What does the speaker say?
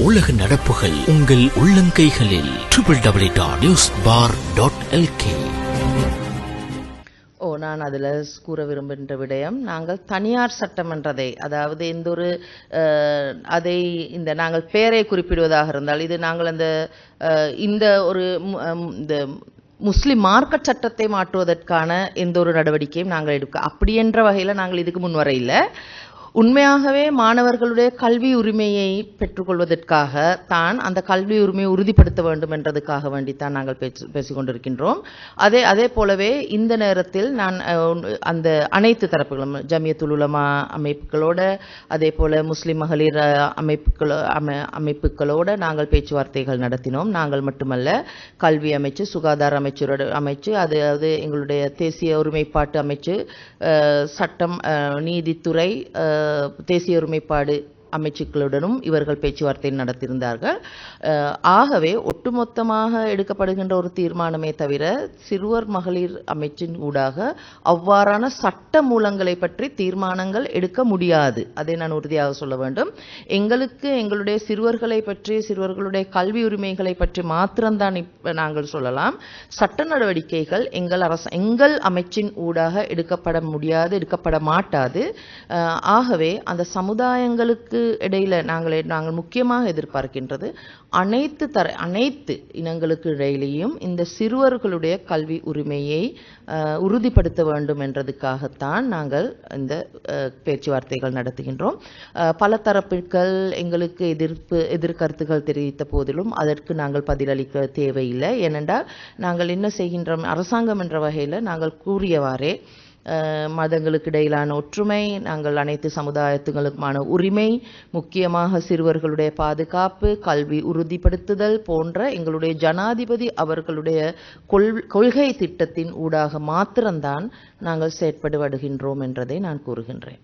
உலக நடப்புகள் உங்கள் உள்ளங்கைகளில். Triple W dot news first dot LK ஓ நான் அதில் கூற விரும்புகின்ற விடயம் நாங்கள் தனியார் சட்டமன்றதை அதாவது எந்த ஒரு அதை இந்த நாங்கள் பெயரை குறிப்பிடுவதாக இருந்தால் இது நாங்கள் அந்த இந்த ஒரு இந்த முஸ்லிம் மார்க்க சட்டத்தை மாற்றுவதற்கான எந்த ஒரு நடவடிக்கையும் நாங்கள் எடுக்க அப்படி என்ற வகையில் நாங்கள் இதுக்கு முன் இல்லை. உண்மையாகவே மாணவர்களுடைய கல்வி உரிமையை பெற்றுக்கொள்வதற்காக தான் அந்த கல்வி உரிமையை உறுதிப்படுத்த வேண்டும் என்றதுக்காக வேண்டித்தான் நாங்கள் பேச்சு பேசிக்கொண்டிருக்கின்றோம். அதே அதே போலவே இந்த நேரத்தில் நான் அந்த அனைத்து தரப்புகளும் ஜமியத்துல் உலமா அமைப்புகளோட அதே போல் முஸ்லீம் மகளிர் அமைப்புகளோ அமை அமைப்புகளோட நாங்கள் பேச்சுவார்த்தைகள் நடத்தினோம். நாங்கள் மட்டுமல்ல கல்வி அமைச்சு சுகாதார அமைச்சரோட அமைச்சு அதாவது எங்களுடைய தேசிய ஒருமைப்பாட்டு அமைச்சு சட்டம் நீதித்துறை தேசிய ஒருமைப்பாடு அமைச்சுக்களுடனும் இவர்கள் பேச்சுவார்த்தை நடத்தியிருந்தார்கள். ஆகவே ஒட்டுமொத்தமாக எடுக்கப்படுகின்ற ஒரு தீர்மானமே தவிர சிறுவர் மகளிர் அமைச்சின் ஊடாக அவ்வாறான சட்ட மூலங்களை பற்றி தீர்மானங்கள் எடுக்க முடியாது. அதை நான் உறுதியாக சொல்ல வேண்டும். எங்களுக்கு எங்களுடைய சிறுவர்களை பற்றி சிறுவர்களுடைய கல்வி உரிமைகளை பற்றி மாத்திரம்தான் நாங்கள் சொல்லலாம். சட்ட நடவடிக்கைகள் எங்கள் அரசு எங்கள் அமைச்சின் ஊடாக எடுக்கப்பட முடியாது எடுக்கப்பட மாட்டாது. ஆகவே அந்த சமுதாயங்களுக்கு இடையில நாங்கள் நாங்கள் முக்கியமாக எதிர்பார்க்கின்றது அனைத்து தர அனைத்து இனங்களுக்கு இடையிலேயும் இந்த சிறுவர்களுடைய கல்வி உரிமையை உறுதிப்படுத்த வேண்டும் என்றதுக்காகத்தான் நாங்கள் இந்த பேச்சுவார்த்தைகள் நடத்துகின்றோம். பல தரப்புகள் எங்களுக்கு எதிர்ப்பு எதிர்கருத்துகள் தெரிவித்த போதிலும் அதற்கு நாங்கள் பதிலளிக்க தேவையில்லை. ஏனென்றால் நாங்கள் என்ன செய்கின்றோம் அரசாங்கம் என்ற வகையில் நாங்கள் கூறியவாறே மதங்களுக்கு இடையிலான ஒற்றுமை நாங்கள் அனைத்து சமுதாயத்துகளுக்குமான உரிமை முக்கியமாக சிறுவர்களுடைய பாதுகாப்பு கல்வி உறுதிப்படுத்துதல் போன்ற எங்களுடைய ஜனாதிபதி அவர்களுடைய கொள் கொள்கை திட்டத்தின் ஊடாக மாத்திரம்தான் நாங்கள் செயற்பட்டு வருகின்றோம் என்றதை நான் கூறுகின்றேன்.